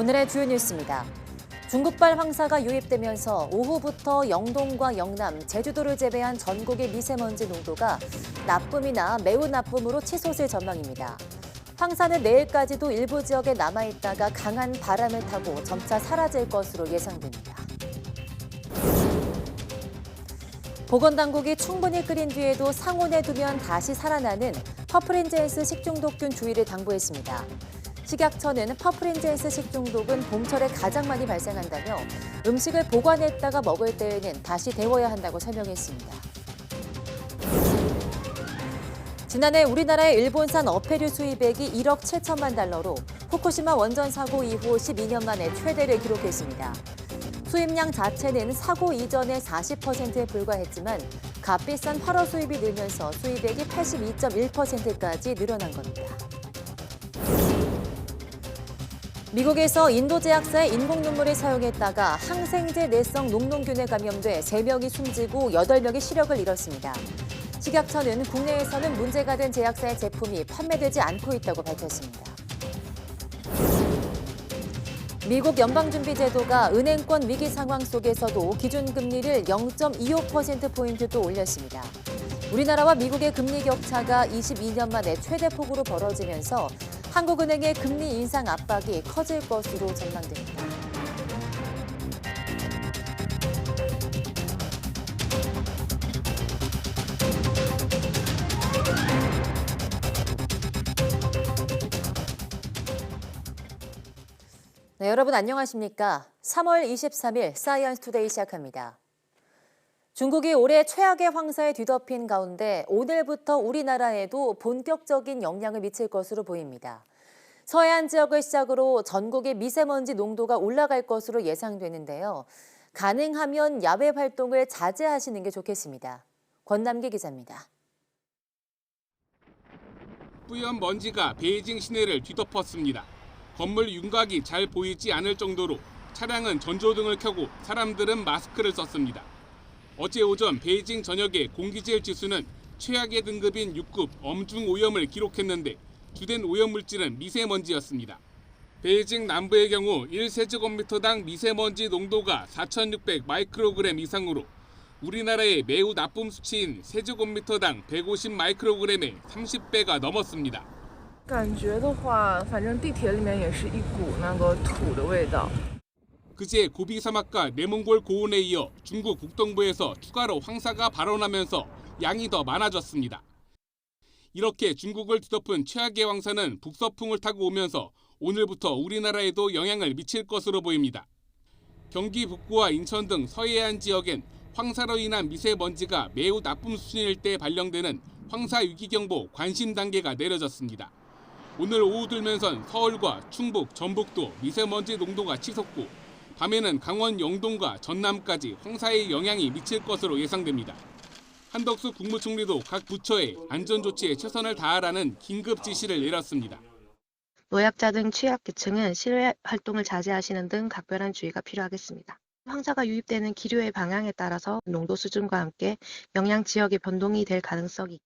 오늘의 주요 뉴스입니다. 중국발 황사가 유입되면서 오후부터 영동과 영남, 제주도를 제외한 전국의 미세먼지 농도가 나쁨이나 매우 나쁨으로 치솟을 전망입니다. 황사는 내일까지도 일부 지역에 남아있다가 강한 바람을 타고 점차 사라질 것으로 예상됩니다. 보건당국이 충분히 끓인 뒤에도 상온에 두면 다시 살아나는 퍼프린제이스 식중독균 주의를 당부했습니다. 식약처는 퍼프린제이스 식중독은 봄철에 가장 많이 발생한다며 음식을 보관했다가 먹을 때에는 다시 데워야 한다고 설명했습니다. 지난해 우리나라의 일본산 어패류 수입액이 1억 7천만 달러로 후쿠시마 원전 사고 이후 12년 만에 최대를 기록했습니다. 수입량 자체는 사고 이전의 40%에 불과했지만 값비싼 활어 수입이 늘면서 수입액이 82.1%까지 늘어난 겁니다. 미국에서 인도 제약사의 인공 눈물을 사용했다가 항생제 내성 녹농균에 감염돼 3명이 숨지고 8명이 시력을 잃었습니다. 식약처는 국내에서는 문제가 된 제약사의 제품이 판매되지 않고 있다고 밝혔습니다. 미국 연방준비제도가 은행권 위기 상황 속에서도 기준금리를 0.25%포인트 또 올렸습니다. 우리나라와 미국의 금리 격차가 22년 만에 최대 폭으로 벌어지면서 한국은행의 금리 인상 압박이 커질 것으로 전망됩니다. 네, 여러분 안녕하십니까? 3월 23일 사이언스 투데이 시작합니다. 중국이 올해 최악의 황사에 뒤덮인 가운데 오늘부터 우리나라에도 본격적인 영향을 미칠 것으로 보입니다. 서해안 지역을 시작으로 전국의 미세먼지 농도가 올라갈 것으로 예상되는데요. 가능하면 야외 활동을 자제하시는 게 좋겠습니다. 권남기 기자입니다. 뿌연 먼지가 베이징 시내를 뒤덮었습니다. 건물 윤곽이 잘 보이지 않을 정도로 차량은 전조등을 켜고 사람들은 마스크를 썼습니다. 어제 오전 베이징 전역의 공기질 지수는 최악의 등급인 6급 엄중 오염을 기록했는데 주된 오염 물질은 미세먼지였습니다. 베이징 남부의 경우 1세제곱미터당 미세먼지 농도가 4,600 마이크로그램 이상으로 우리나라의 매우 나쁨 수치인 세제곱미터당 150 마이크로그램의 30배가 넘었습니다. 感觉的话，反正地铁里面也是一股那个土的味道。 그제 고비 사막과 내몽골 고온에 이어 중국 북동부에서 추가로 황사가 발원하면서 양이 더 많아졌습니다. 이렇게 중국을 뒤덮은 최악의 황사는 북서풍을 타고 오면서 오늘부터 우리나라에도 영향을 미칠 것으로 보입니다. 경기 북부와 인천 등 서해안 지역엔 황사로 인한 미세먼지가 매우 나쁨 수준일 때 발령되는 황사 위기경보 관심 단계가 내려졌습니다. 오늘 오후 들면선 서울과 충북, 전북도 미세먼지 농도가 치솟고 밤에는 강원 영동과 전남까지 황사의 영향이 미칠 것으로 예상됩니다. 한덕수 국무총리도 각 부처에 안전조치에 최선을 다하라는 긴급 지시를 내렸습니다. 노약자 등 취약계층은 실외 활동을 자제하시는 등 각별한 주의가 필요하겠습니다. 황사가 유입되는 기류의 방향에 따라서 농도 수준과 함께 영향 지역의 변동이 될 가능성이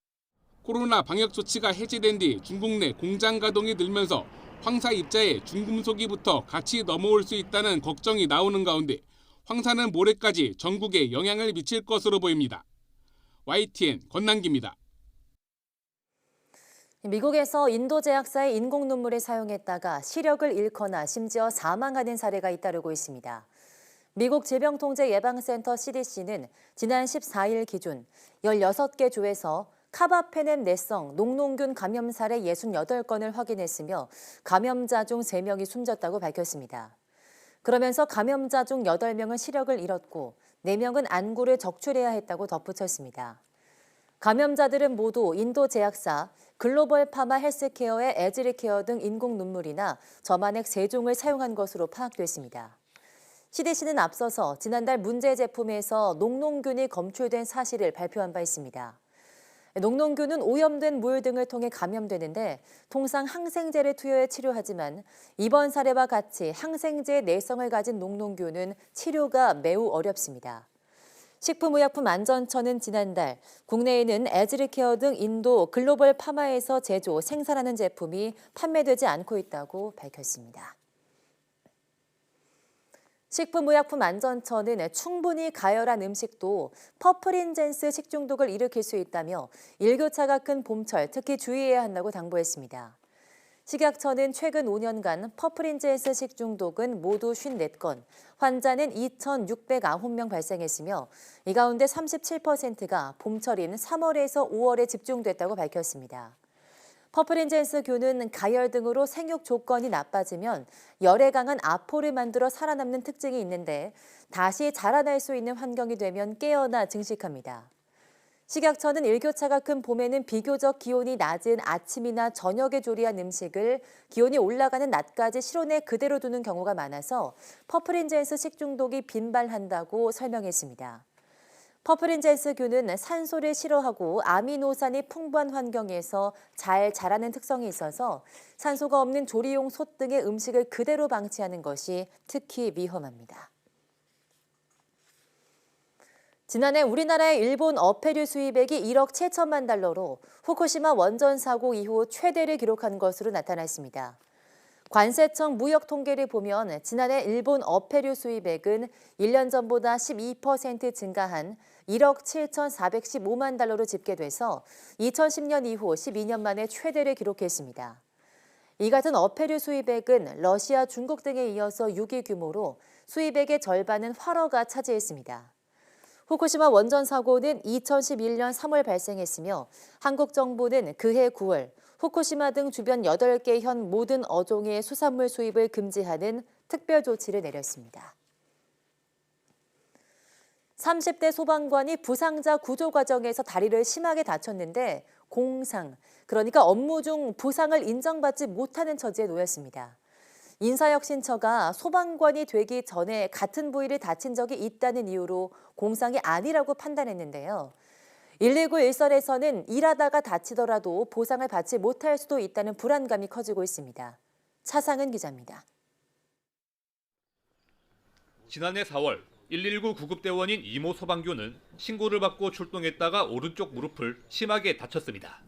코로나 방역 조치가 해제된 뒤 중국 내 공장 가동이 늘면서 황사 입자에 중금속이부터 같이 넘어올 수 있다는 걱정이 나오는 가운데 황사는 모레까지 전국에 영향을 미칠 것으로 보입니다. YTN 권남기입니다. 미국에서 인도 제약사의 인공 눈물을 사용했다가 시력을 잃거나 심지어 사망하는 사례가 잇따르고 있습니다. 미국 질병통제예방센터 CDC는 지난 14일 기준 16개 주에서 카바페넴 내성 녹농균 감염 사례 68건을 확인했으며 감염자 중 3명이 숨졌다고 밝혔습니다. 그러면서 감염자 중 8명은 시력을 잃었고 4명은 안구를 적출해야 했다고 덧붙였습니다. 감염자들은 모두 인도 제약사 글로벌 파마 헬스케어의 에즈리케어 등 인공 눈물이나 점안액 세종을 사용한 것으로 파악됐습니다. CDC는 앞서서 지난달 문제 제품에서 녹농균이 검출된 사실을 발표한 바 있습니다. 녹농균은 오염된 물 등을 통해 감염되는데 통상 항생제를 투여해 치료하지만 이번 사례와 같이 항생제 내성을 가진 녹농균은 치료가 매우 어렵습니다. 식품의약품안전처는 지난달 국내에는 에즈리케어 등 인도 글로벌 파마에서 제조, 생산하는 제품이 판매되지 않고 있다고 밝혔습니다. 식품의약품안전처는 충분히 가열한 음식도 퍼플인젠스 식중독을 일으킬 수 있다며 일교차가 큰 봄철 특히 주의해야 한다고 당부했습니다. 식약처는 최근 5년간 퍼플인젠스 식중독은 모두 54건, 환자는 2,609명 발생했으며 이 가운데 37%가 봄철인 3월에서 5월에 집중됐다고 밝혔습니다. 퍼플인젠스균은 가열 등으로 생육 조건이 나빠지면 열에 강한 아포를 만들어 살아남는 특징이 있는데 다시 자라날 수 있는 환경이 되면 깨어나 증식합니다. 식약처는 일교차가 큰 봄에는 비교적 기온이 낮은 아침이나 저녁에 조리한 음식을 기온이 올라가는 낮까지 실온에 그대로 두는 경우가 많아서 퍼플인젠스 식중독이 빈발한다고 설명했습니다. 퍼플인젠스균은 산소를 싫어하고 아미노산이 풍부한 환경에서 잘 자라는 특성이 있어서 산소가 없는 조리용 솥 등의 음식을 그대로 방치하는 것이 특히 위험합니다. 지난해 우리나라의 일본 어패류 수입액이 1억 7천만 달러로 후쿠시마 원전 사고 이후 최대를 기록한 것으로 나타났습니다. 관세청 무역 통계를 보면 지난해 일본 어패류 수입액은 1년 전보다 12% 증가한 1억 7,415만 달러로 집계돼서 2010년 이후 12년 만에 최대를 기록했습니다. 이 같은 어패류 수입액은 러시아, 중국 등에 이어서 6위 규모로 수입액의 절반은 활어가 차지했습니다. 후쿠시마 원전 사고는 2011년 3월 발생했으며 한국 정부는 그해 9월 후쿠시마 등 주변 8개 현 모든 어종의 수산물 수입을 금지하는 특별 조치를 내렸습니다. 30대 소방관이 부상자 구조 과정에서 다리를 심하게 다쳤는데 공상, 그러니까 업무 중 부상을 인정받지 못하는 처지에 놓였습니다. 인사혁신처가 소방관이 되기 전에 같은 부위를 다친 적이 있다는 이유로 공상이 아니라고 판단했는데요. 119 일선에서는 일하다가 다치더라도 보상을 받지 못할 수도 있다는 불안감이 커지고 있습니다. 차상은 기자입니다. 지난해 4월 119 구급대원인 이모 소방교는 신고를 받고 출동했다가 오른쪽 무릎을 심하게 다쳤습니다.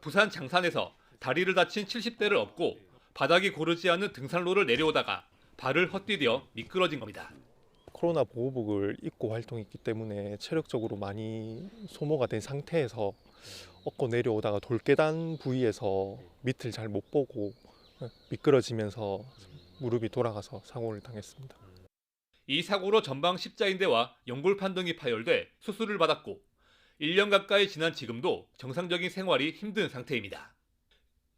부산 장산에서 다리를 다친 70대를 업고 바닥이 고르지 않는 등산로를 내려오다가 발을 헛디뎌 미끄러진 겁니다. 코로나 보호복을 입고 활동했기 때문에 체력적으로 많이 소모가 된 상태에서 얻고 내려오다가 돌계단 부위에서 밑을 잘 못 보고 미끄러지면서 무릎이 돌아가서 사고를 당했습니다. 이 사고로 전방 십자인대와 연골판 등이 파열돼 수술을 받았고 1년 가까이 지난 지금도 정상적인 생활이 힘든 상태입니다.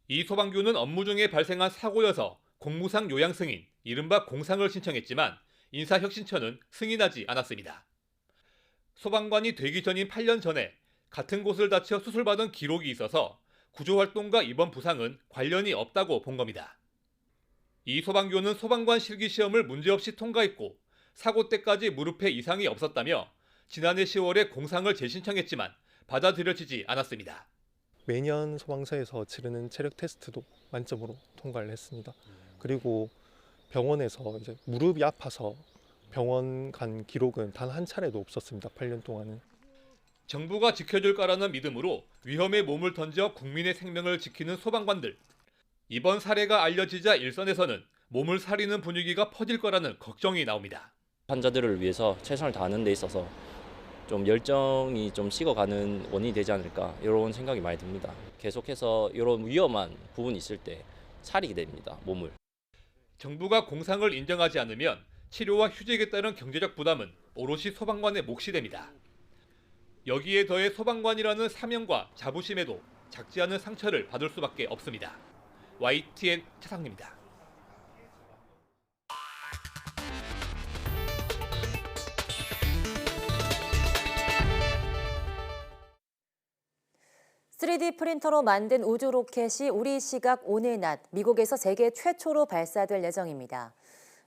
이 소방교는 업무 중에 발생한 사고여서 공무상 요양 승인, 이른바 공상을 신청했지만 인사혁신처는 승인하지 않았습니다. 소방관이 되기 전인 8년 전에 같은 곳을 다쳐 수술받은 기록이 있어서 구조활동과 이번 부상은 관련이 없다고 본 겁니다. 이 소방교는 소방관 실기 시험을 문제없이 통과했고 사고 때까지 무릎에 이상이 없었다며 지난해 10월에 공상을 재신청했지만 받아들여지지 않았습니다. 매년 소방서에서 치르는 체력 테스트도 만점으로 통과를 했습니다. 그리고 병원에서 이제 무릎이 아파서 병원 간 기록은 단 한 차례도 없었습니다. 8년 동안은. 정부가 지켜줄 거라는 믿음으로 위험에 몸을 던져 국민의 생명을 지키는 소방관들. 이번 사례가 알려지자 일선에서는 몸을 사리는 분위기가 퍼질 거라는 걱정이 나옵니다. 환자들을 위해서 최선을 다하는 데 있어서 좀 열정이 좀 식어가는 원인이 되지 않을까 이런 생각이 많이 듭니다. 계속해서 이런 위험한 부분이 있을 때 차리게 됩니다. 몸을. 정부가 공상을 인정하지 않으면 치료와 휴직에 따른 경제적 부담은 오롯이 소방관의 몫이 됩니다. 여기에 더해 소방관이라는 사명과 자부심에도 작지 않은 상처를 받을 수밖에 없습니다. YTN 차상입니다. (3D) 프린터로 만든 우주 로켓이 우리 시각 오늘 낮 미국에서 세계 최초로 발사될 예정입니다.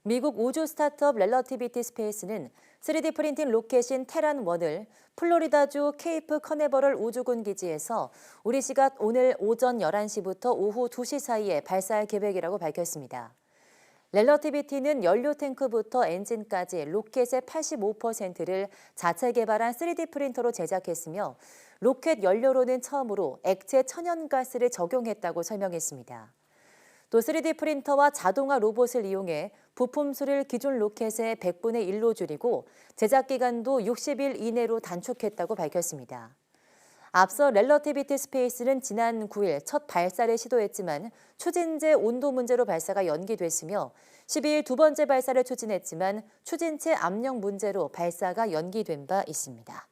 미국 우주 스타트업 렐러티비티 스페이스는 3D 프린팅 로켓인 테란 1을 플로리다주 케이프 커네버럴 우주군 기지에서 우리 시각 오늘 오전 11시부터 오후 2시 사이에 발사할 계획이라고 밝혔습니다. 렐러티비티는 연료 탱크부터 엔진까지 로켓의 85%를 자체 개발한 3D 프린터로 제작했으며 로켓 연료로는 처음으로 액체 천연가스를 적용했다고 설명했습니다. 또 3D 프린터와 자동화 로봇을 이용해 부품 수를 기존 로켓의 100분의 1로 줄이고 제작 기간도 60일 이내로 단축했다고 밝혔습니다. 앞서 렐러티비티 스페이스는 지난 9일 첫 발사를 시도했지만 추진제 온도 문제로 발사가 연기됐으며 12일 두 번째 발사를 추진했지만 추진체 압력 문제로 발사가 연기된 바 있습니다.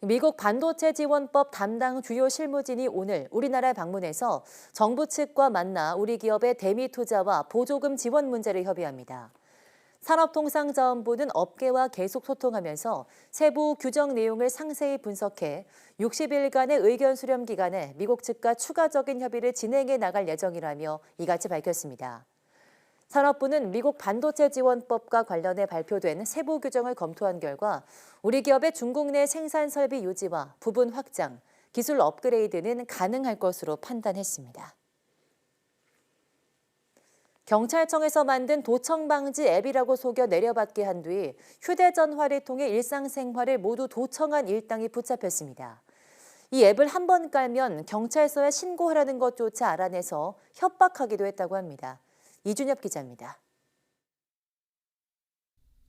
미국 반도체 지원법 담당 주요 실무진이 오늘 우리나라에 방문해서 정부 측과 만나 우리 기업의 대미 투자와 보조금 지원 문제를 협의합니다. 산업통상자원부는 업계와 계속 소통하면서 세부 규정 내용을 상세히 분석해 60일간의 의견 수렴 기간에 미국 측과 추가적인 협의를 진행해 나갈 예정이라며 이같이 밝혔습니다. 산업부는 미국 반도체 지원법과 관련해 발표된 세부 규정을 검토한 결과 우리 기업의 중국 내 생산 설비 유지와 부분 확장, 기술 업그레이드는 가능할 것으로 판단했습니다. 경찰청에서 만든 도청 방지 앱이라고 속여 내려받게 한 뒤 휴대전화를 통해 일상생활을 모두 도청한 일당이 붙잡혔습니다. 이 앱을 한 번 깔면 경찰서에 신고하라는 것조차 알아내서 협박하기도 했다고 합니다. 이준엽 기자입니다.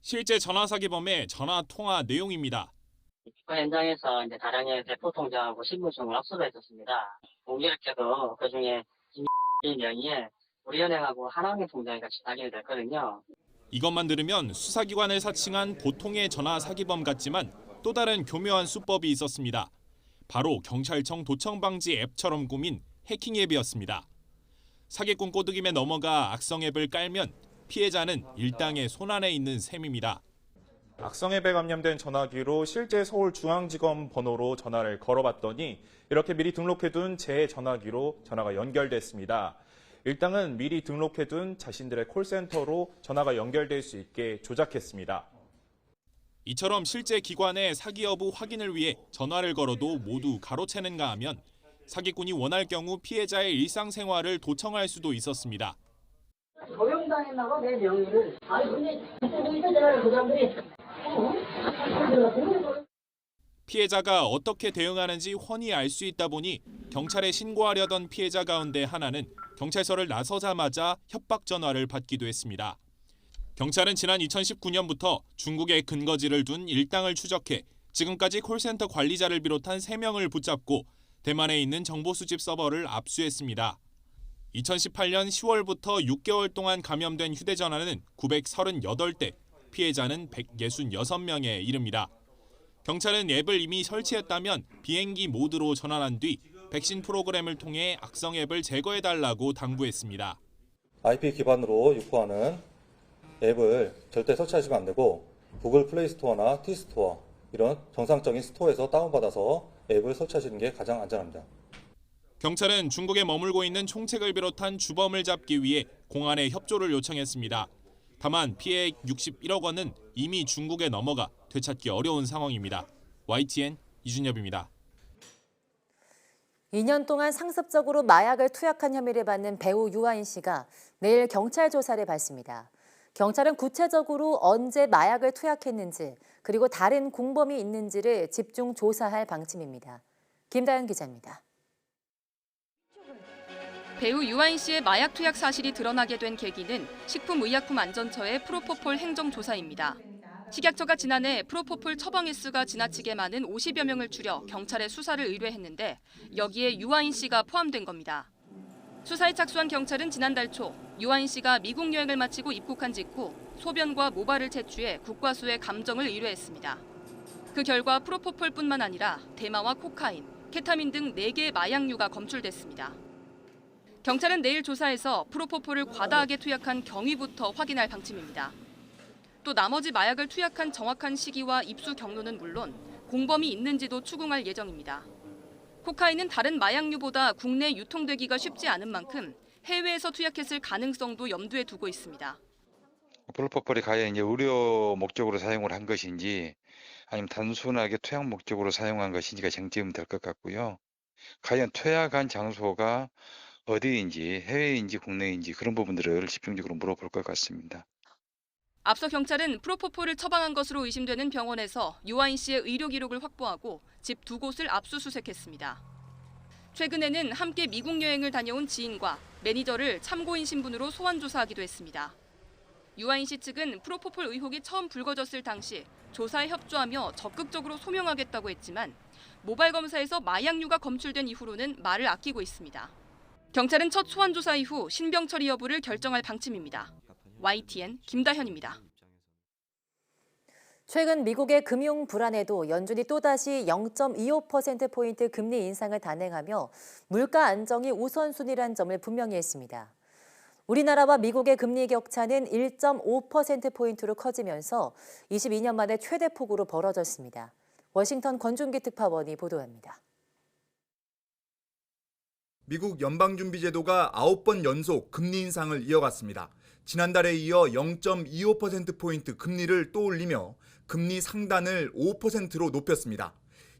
실제 전화 사기범의 전화 통화 내용입니다. 그 현장에서 이제 다량의 대포 통장하고 신분증을 압수했었습니다. 공교롭게도 그 중에 김 명의의 우리은행하고 하나은행 통장이 같이 발견이 됐거든요. 이것만 들으면 수사기관을 사칭한 보통의 전화 사기범 같지만 또 다른 교묘한 수법이 있었습니다. 바로 경찰청 도청 방지 앱처럼 꾸민 해킹 앱이었습니다. 사기꾼 꼬드김에 넘어가 악성 앱을 깔면 피해자는 일당의 손안에 있는 셈입니다. 악성 앱에 감염된 전화기로 실제 서울중앙지검 번호로 전화를 걸어봤더니 이렇게 미리 등록해둔 제 전화기로 전화가 연결됐습니다. 일당은 미리 등록해둔 자신들의 콜센터로 전화가 연결될 수 있게 조작했습니다. 이처럼 실제 기관의 사기 여부 확인을 위해 전화를 걸어도 모두 가로채는가 하면 사기꾼이 원할 경우 피해자의 일상생활을 도청할 수도 있었습니다. 도용당했나봐 내 명의를 아니 근데 그때 있었잖아요 그 사람들이 어? 피해자가 어떻게 대응하는지 훤히 알 수 있다 보니 경찰에 신고하려던 피해자 가운데 하나는 경찰서를 나서자마자 협박 전화를 받기도 했습니다. 경찰은 지난 2019년부터 중국에 근거지를 둔 일당을 추적해 지금까지 콜센터 관리자를 비롯한 3명을 붙잡고 대만에 있는 정보 수집 서버를 압수했습니다. 2018년 10월부터 6개월 동안 감염된 휴대전화는 938대, 피해자는 166명에 이릅니다. 경찰은 앱을 이미 설치했다면 비행기 모드로 전환한 뒤 백신 프로그램을 통해 악성 앱을 제거해달라고 당부했습니다. IP 기반으로 유포하는 앱을 절대 설치하시면 안 되고 구글 플레이 스토어나 T 스토어 이런 정상적인 스토어에서 다운받아서 앱을 설치하시는 게 가장 안전합니다. 경찰은 중국에 머물고 있는 총책을 비롯한 주범을 잡기 위해 공안에 협조를 요청했습니다. 다만 피해액 61억 원은 이미 중국에 넘어가 되찾기 어려운 상황입니다. YTN 이준엽입니다. 2년 동안 상습적으로 마약을 투약한 혐의를 받는 배우 유아인 씨가 내일 경찰 조사를 받습니다. 경찰은 구체적으로 언제 마약을 투약했는지 그리고 다른 공범이 있는지를 집중 조사할 방침입니다. 김다현 기자입니다. 배우 유아인 씨의 마약 투약 사실이 드러나게 된 계기는 식품의약품안전처의 프로포폴 행정조사입니다. 식약처가 지난해 프로포폴 처방 횟수가 지나치게 많은 50여 명을 줄여 경찰에 수사를 의뢰했는데 여기에 유아인 씨가 포함된 겁니다. 수사에 착수한 경찰은 지난달 초 유아인 씨가 미국 여행을 마치고 입국한 직후 소변과 모발을 채취해 국과수에 감정을 의뢰했습니다. 그 결과 프로포폴뿐만 아니라 대마와 코카인, 케타민 등 4개의 마약류가 검출됐습니다. 경찰은 내일 조사에서 프로포폴을 과다하게 투약한 경위부터 확인할 방침입니다. 또 나머지 마약을 투약한 정확한 시기와 입수 경로는 물론 공범이 있는지도 추궁할 예정입니다. 코카인은 다른 마약류보다 국내 유통되기가 쉽지 않은 만큼 해외에서 투약했을 가능성도 염두에 두고 있습니다. 프로포폴이 과연 이제 의료 목적으로 사용을 한 것인지 아니면 단순하게 투약 목적으로 사용한 것인지가 쟁점이 될 것 같고요. 과연 투약한 장소가 어디인지 해외인지 국내인지 그런 부분들을 집중적으로 물어볼 것 같습니다. 앞서 경찰은 프로포폴을 처방한 것으로 의심되는 병원에서 유아인 씨의 의료 기록을 확보하고 집 두 곳을 압수수색했습니다. 최근에는 함께 미국 여행을 다녀온 지인과 매니저를 참고인 신분으로 소환 조사하기도 했습니다. 유아인 씨 측은 프로포폴 의혹이 처음 불거졌을 당시 조사에 협조하며 적극적으로 소명하겠다고 했지만 모발 검사에서 마약류가 검출된 이후로는 말을 아끼고 있습니다. 경찰은 첫 소환 조사 이후 신병 처리 여부를 결정할 방침입니다. YTN 김다현입니다. 최근 미국의 금융 불안에도 연준이 또다시 0.25%포인트 금리 인상을 단행하며 물가 안정이 우선순위란 점을 분명히 했습니다. 우리나라와 미국의 금리 격차는 1.5%포인트로 커지면서 22년 만에 최대폭으로 벌어졌습니다. 워싱턴 권준기 특파원이 보도합니다. 미국 연방준비제도가 9번 연속 금리 인상을 이어갔습니다. 지난달에 이어 0.25%포인트 금리를 또 올리며 금리 상단을 5%로 높였습니다.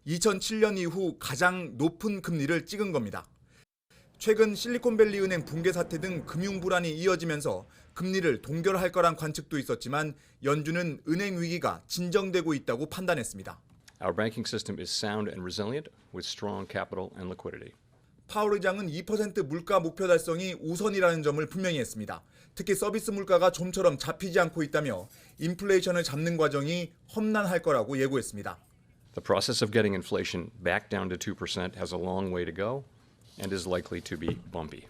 2007년 이후 가장 높은 금리를 찍은 겁니다. 최근 실리콘밸리 은행 붕괴 사태 등 금융 불안이 이어지면서 금리를 동결할 거란 관측도 있었지만 연준은 은행 위기가 진정되고 있다고 판단했습니다. Our banking system is sound and resilient with strong capital and liquidity. 파월 의장은 2% 물가 목표 달성이 우선이라는 점을 분명히 했습니다. 특히 서비스 물가가 좀처럼 잡히지 않고 있다며 인플레이션을 잡는 과정이 험난할 거라고 예고했습니다. The process of getting inflation back down to 2% has a long way to go and is likely to be bumpy.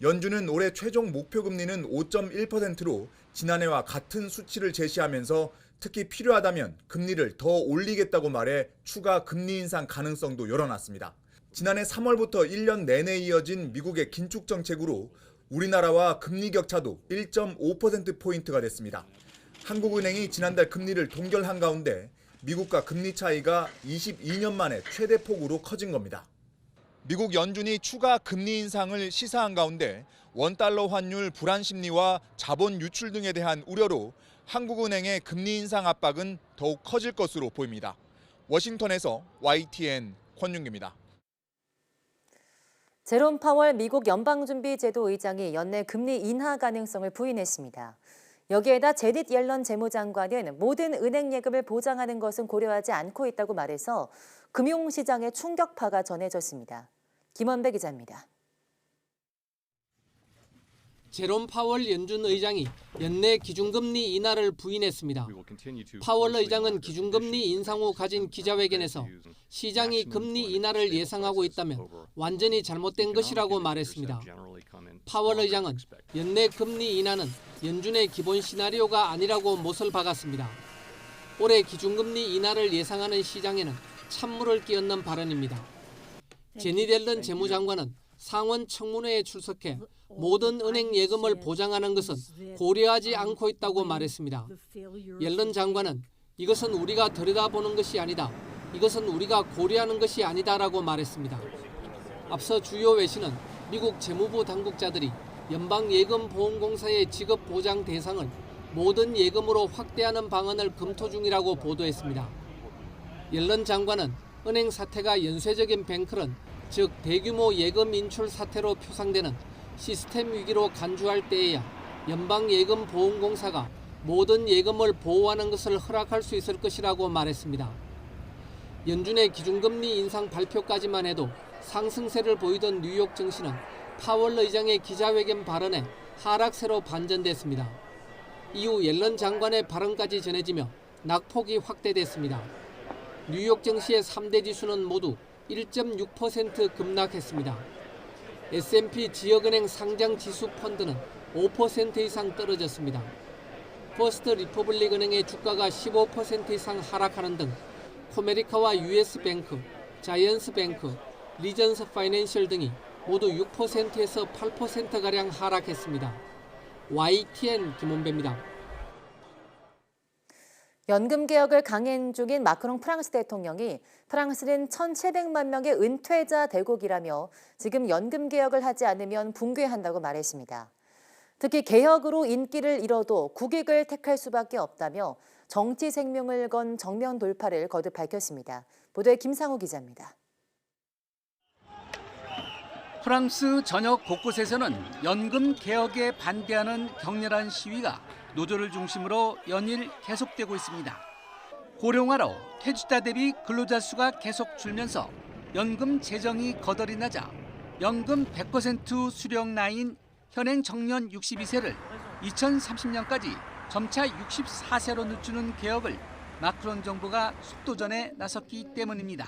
연준은 올해 최종 목표 금리는 5.1%로 지난해와 같은 수치를 제시하면서 특히 필요하다면 금리를 더 올리겠다고 말해 추가 금리 인상 가능성도 열어놨습니다. 지난해 3월부터 1년 내내 이어진 미국의 긴축 정책으로 우리나라와 금리 격차도 1.5%포인트가 됐습니다. 한국은행이 지난달 금리를 동결한 가운데 미국과 금리 차이가 22년 만에 최대 폭으로 커진 겁니다. 미국 연준이 추가 금리 인상을 시사한 가운데 원달러 환율 불안 심리와 자본 유출 등에 대한 우려로 한국은행의 금리 인상 압박은 더욱 커질 것으로 보입니다. 워싱턴에서 YTN 권윤기입니다. 제롬 파월 미국 연방준비제도 의장이 연내 금리 인하 가능성을 부인했습니다. 여기에다 제닛 옐런 재무장관은 모든 은행 예금을 보장하는 것은 고려하지 않고 있다고 말해서 금융시장에 충격파가 전해졌습니다. 김원배 기자입니다. 제롬 파월 연준 의장이 연내 기준금리 인하를 부인했습니다. 파월 의장은 기준금리 인상 후 가진 기자회견에서 시장이 금리 인하를 예상하고 있다면 완전히 잘못된 것이라고 말했습니다. 파월 의장은 연내 금리 인하는 연준의 기본 시나리오가 아니라고 못을 박았습니다. 올해 기준금리 인하를 예상하는 시장에는 찬물을 끼얹는 발언입니다. 제니 델런 재무장관은 상원 청문회에 출석해 모든 은행 예금을 보장하는 것은 고려하지 않고 있다고 말했습니다. 옐런 장관은 이것은 우리가 들여다보는 것이 아니다. 이것은 우리가 고려하는 것이 아니다라고 말했습니다. 앞서 주요 외신은 미국 재무부 당국자들이 연방예금보험공사의 지급 보장 대상을 모든 예금으로 확대하는 방안을 검토 중이라고 보도했습니다. 옐런 장관은 은행 사태가 연쇄적인 뱅크런, 즉 대규모 예금 인출 사태로 표상되는 시스템 위기로 간주할 때에야 연방예금보험공사가 모든 예금을 보호하는 것을 허락할 수 있을 것이라고 말했습니다. 연준의 기준금리 인상 발표까지만 해도 상승세를 보이던 뉴욕 증시는 파월 의장의 기자회견 발언에 하락세로 반전됐습니다. 이후 옐런 장관의 발언까지 전해지며 낙폭이 확대됐습니다. 뉴욕 증시의 3대 지수는 모두 1.6% 급락했습니다. S&P 지역은행 상장 지수 펀드는 5% 이상 떨어졌습니다. 퍼스트 리퍼블릭 은행의 주가가 15% 이상 하락하는 등 코메리카와 US뱅크, 자이언스뱅크, 리전스 파이낸셜 등이 모두 6%에서 8%가량 하락했습니다. YTN 김원배입니다. 연금 개혁을 강행 중인 마크롱 프랑스 대통령이 프랑스는 1,700만 명의 은퇴자 대국이라며 지금 연금 개혁을 하지 않으면 붕괴한다고 말했습니다. 특히 개혁으로 인기를 잃어도 국익을 택할 수밖에 없다며 정치 생명을 건 정면 돌파를 거듭 밝혔습니다. 보도에 김상우 기자입니다. 프랑스 전역 곳곳에서는 연금 개혁에 반대하는 격렬한 시위가 노조를 중심으로 연일 계속되고 있습니다. 고령화로 퇴직자 대비 근로자 수가 계속 줄면서 연금 재정이 거덜이 나자 연금 100% 수령 나이인 현행 정년 62세를 2030년까지 점차 64세로 늦추는 개혁을 마크롱 정부가 속도전에 나섰기 때문입니다.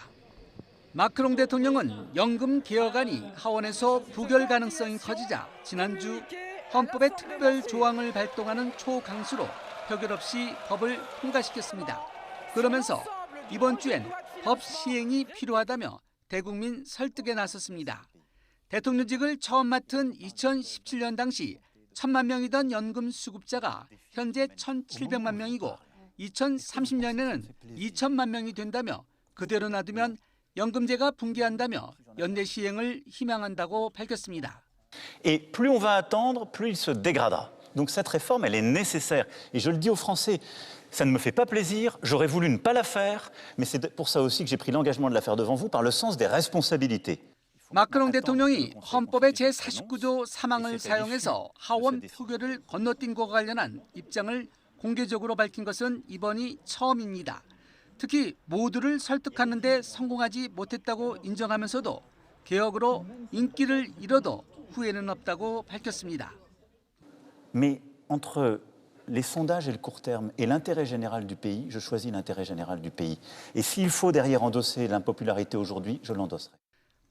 마크롱 대통령은 연금 개혁안이 하원에서 부결 가능성이 커지자 지난주 헌법의 특별 조항을 발동하는 초강수로 표결 없이 법을 통과시켰습니다. 그러면서 이번 주엔 법 시행이 필요하다며 대국민 설득에 나섰습니다. 대통령직을 처음 맡은 2017년 당시 1천만 명이던 연금 수급자가 현재 1,700만 명이고 2030년에는 2천만 명이 된다며 그대로 놔두면 연금제가 붕괴한다며 연내 시행을 희망한다고 밝혔습니다. Et plus on va attendre, plus il se dégradera. Donc cette réforme, elle est nécessaire. Et je le dis aux Français, ça ne me fait pas plaisir, j'aurais voulu ne pas la faire, mais c'est pour ça aussi que j'ai pris l'engagement de la faire devant vous par le sens des responsabilités. 마크롱 대통령이 헌법의 제49조 3항을 사용해서 하원 표결을 건너뛴 것과 관련한 입장을 공개적으로 밝힌 것은 이번이 처음입니다. 특히 모두를 설득하는 데 성공하지 못했다고 인정하면서도 개혁으로 인기를 잃어도 후회는 없다고 밝혔습니다. Mais entre les sondages et le court terme et l'intérêt général du pays, je choisis l'intérêt général du pays. Et s'il faut derrière endosser l'impopularité aujourd'hui, je l'endosserai.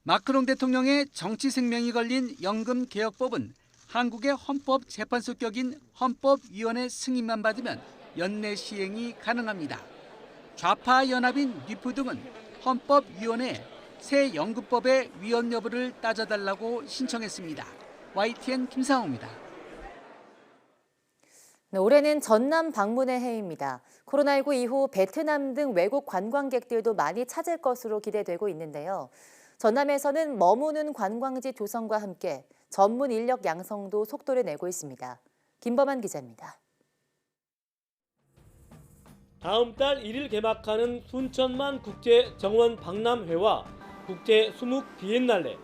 마크롱 대통령의 정치 생명이 걸린 연금 개혁법은 한국의 헌법 재판소 격인 헌법위원회 승인만 받으면 연내 시행이 가능합니다. 좌파 연합인 리프 등은 헌법위원회에 새 연금법의 위헌 여부를 따져달라고 신청했습니다. YTN 김상호입니다. 네, 올해는 전남 방문의 해입니다. 코로나19 이후 베트남 등 외국 관광객들도 많이 찾을 것으로 기대되고 있는데요. 전남에서는 머무는 관광지 조성과 함께 전문 인력 양성도 속도를 내고 있습니다. 김범한 기자입니다. 다음 달 1일 개막하는 순천만 국제 정원 박람회와 국제 수묵 비엔날레,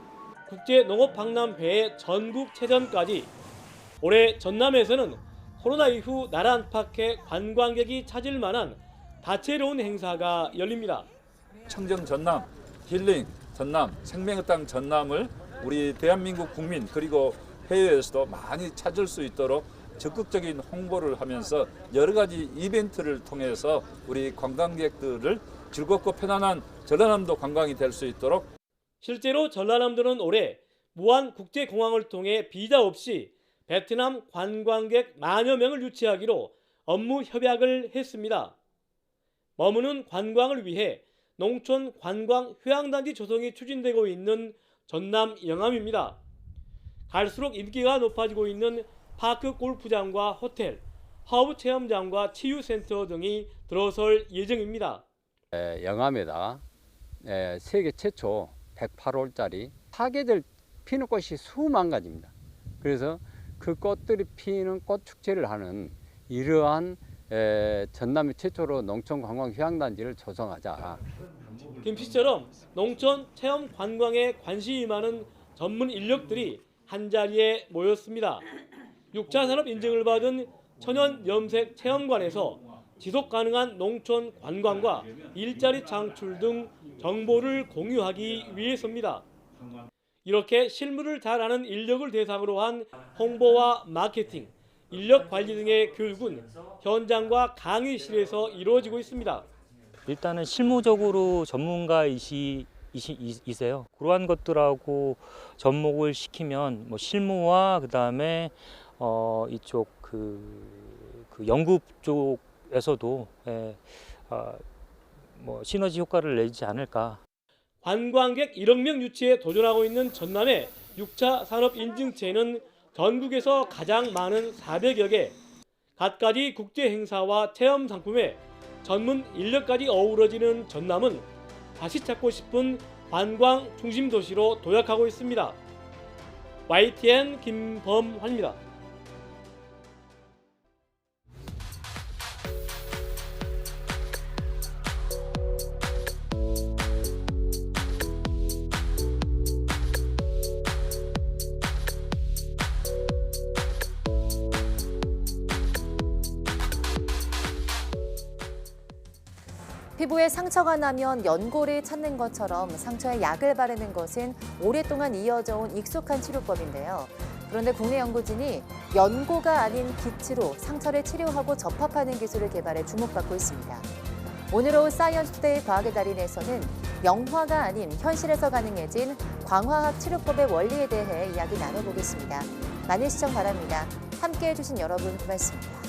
국제 농업 박람회의 전국 체전까지 올해 전남에서는 코로나 이후 나라 안팎의 관광객이 찾을 만한 다채로운 행사가 열립니다. 청정 전남, 힐링 전남, 생명의 땅 전남을 우리 대한민국 국민 그리고 해외에서도 많이 찾을 수 있도록 적극적인 홍보를 하면서 여러 가지 이벤트를 통해서 우리 관광객들을 즐겁고 편안한 전라남도 관광이 될 수 있도록 실제로 전라남도는 올해 무안 국제공항을 통해 비자 없이 베트남 관광객 만여 명을 유치하기로 업무 협약을 했습니다. 머무는 관광을 위해 농촌 관광 휴양단지 조성이 추진되고 있는 전남 영암입니다. 갈수록 인기가 높아지고 있는 파크 골프장과 호텔, 허브 체험장과 치유센터 등이 들어설 예정입니다. 에, 영암에다가 에, 세계 최초 108호짜리 사계절 피는 꽃이 수만 가지입니다. 그래서 그 꽃들이 피는 꽃 축제를 하는 이러한 에, 전남의 최초로 농촌 관광 휴양단지를 조성하자. 김 씨처럼 농촌 체험 관광에 관심이 많은 전문 인력들이 한자리에 모였습니다. 6차 산업 인증을 받은 천연 염색 체험관에서 지속 가능한 농촌 관광과 일자리 창출 등 정보를 공유하기 위해서입니다. 이렇게 실무를 잘하는 인력을 대상으로 한 홍보와 마케팅, 인력 관리 등의 교육은 현장과 강의실에서 이루어지고 있습니다. 일단은 실무적으로 전문가이시 이세요. 그러한 것들하고 접목을 시키면 뭐 실무와 그 다음에 어 이쪽 그, 그 연구 쪽 에서도 예, 어, 뭐 시너지 효과를 내지 않을까. 관광객 1억 명 유치에 도전하고 있는 전남의 6차 산업 인증체는 전국에서 가장 많은 400여 개, 갖가지 국제 행사와 체험 상품에 전문 인력까지 어우러지는 전남은 다시 찾고 싶은 관광 중심 도시로 도약하고 있습니다. YTN 김범환입니다. 피부에 상처가 나면 연고를 찾는 것처럼 상처에 약을 바르는 것은 오랫동안 이어져 온 익숙한 치료법인데요. 그런데 국내 연구진이 연고가 아닌 빛으로 상처를 치료하고 접합하는 기술을 개발해 주목받고 있습니다. 오늘 오후 사이언스 투데이 과학의 달인에서는 영화가 아닌 현실에서 가능해진 광화학 치료법의 원리에 대해 이야기 나눠보겠습니다. 많은 시청 바랍니다. 함께해 주신 여러분 고맙습니다.